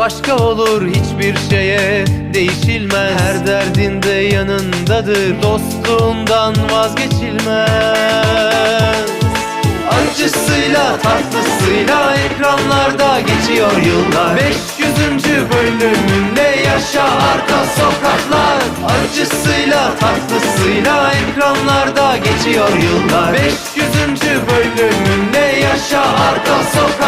başka olur hiçbir şeye. Değişilmez. Her derdinde yanındadır. Dostluğundan vazgeçilmez. Acısıyla tatlısıyla ekranlarda geçiyor yıllar. 500. bölümünde yaşa arka sokaklar. Acısıyla tatlısıyla ekranlarda geçiyor yıllar. 500. bölümünde yaşa arka sokaklar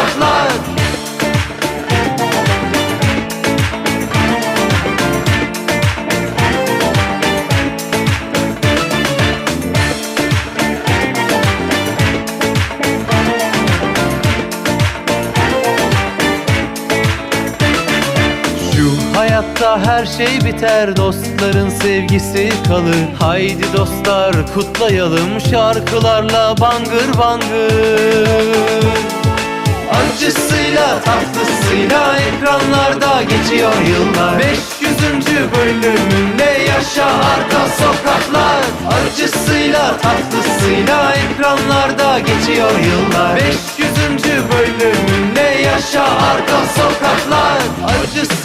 hayatta her şey biter Dostların sevgisi kalır Haydi dostlar kutlayalım Şarkılarla bangır bangır Acısıyla tatlısıyla ekranlarda geçiyor yıllar 500. bölümünde yaşa arka sokaklar Acısıyla tatlısıyla ekranlarda geçiyor yıllar 500. bölümünde yaşa arka sokaklar Acısıyla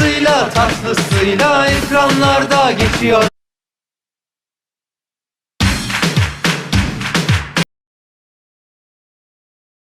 tatlısıyla ekranlarda geçiyor